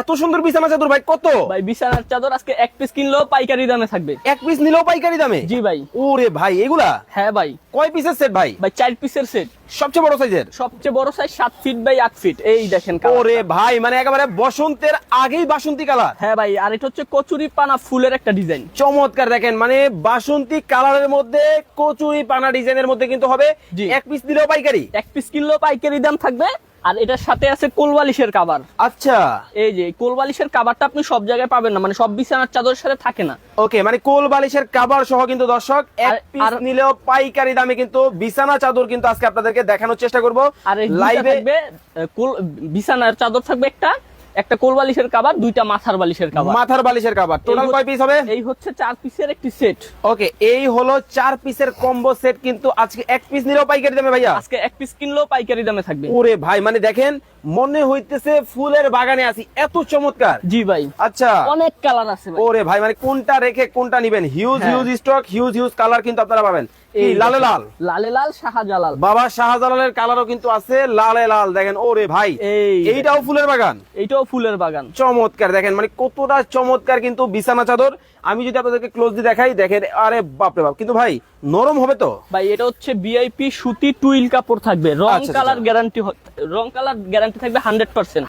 এত সুন্দর বিছানা চাদর ভাই কত? ভাই বিছানার চাদর আজকে এক পিস কিনলেও পাইকারি দামে থাকবে। এক পিস নিলেও পাইকারি দামে? জি ভাই। ওরে ভাই এগুলা? হ্যাঁ ভাই। কয় পিসের সেট ভাই? ভাই চার পিসের সেট সবচেয়ে বড় সাইজের সবচেয়ে বড় সাইজ সাত ফিট বাই আট ফিট এই দেখেন ওরে ভাই মানে একেবারে বসন্তের আগেই বাসন্তী কালার হ্যাঁ ভাই আর এটা হচ্ছে কচুরি পানা ফুলের একটা ডিজাইন চমৎকার দেখেন মানে বাসন্তী কালারের মধ্যে কচুরি পানা ডিজাইনের মধ্যে কিন্তু হবে। এক পিস দিলেও পাইকারি? এক পিস কিনলেও পাইকারি দাম থাকবে। আর এটার সাথে আছে কোলবালিশের কাবার আচ্ছা। এই যে কোলবালিশের কাবারটা আপনি সব জায়গায় পাবেন না মানে সব বিছানার চাদরের সাথে থাকে না। ওকে মানে কোলবালিশের কাবার সহ কিন্তু দর্শক এক আর- পিস নিলেও পাইকারি দামে কিন্তু বিছানা চাদর কিন্তু আজকে আপনাদেরকে দেখানোর চেষ্টা করব। আর লাইভে থাকবে আহ, কোল- বিছানার চাদর থাকবে একটা একটা কোলবালিশের কাবার দুইটা মাথার বালিশের কাবার। মাথার বালিশের কাবার। টোটাল কয় পিস হবে? এই হচ্ছে চার পিসের একটি সেট ওকে এই হলো চার পিসের কম্বো সেট কিন্তু আজকে এক পিস নিলেও পাইকারি দামে ভাইয়া? আজকে এক পিস কিনলেও পাইকারি দামে থাকবে। ওরে ভাই মানে দেখেন মনে হইতেছে ফুলের বাগানে আছি। এত চমৎকার। জি ভাই। আচ্ছা। অনেক কালার আছে ওরে ভাই মানে কোনটা রেখে কোনটা নিবেন? Huge. Huge stock huge huge colour কিন্তু আপনারা পাবেন। এই লালে লাল? লালে লাল শাহজালাল। বাবা শাহজালালের কালারও কিন্তু আছে লালে লাল। দেখেন ওরে ভাই এইটাও ফুলের বাগান? এইটাও ফুলের বাগান। চমৎকার দেখেন মানে কতটা চমৎকার কিন্তু বিছানা চাদর। আমি যদি আপনাদেরকে ক্লোজলি দেখাই দেখেন আরে বাপরে বাপ। কিন্তু ভাই নরম হবে তো? ভাই এটা হচ্ছে বিআইপি সুতি টুইল কাপড় থাকবে। রং আচ্ছা, কালার আচ্ছা। গ্যারান্টি রং কালার গ্যারান্টি থাকবে হান্ড্রেড পার্সেন্ট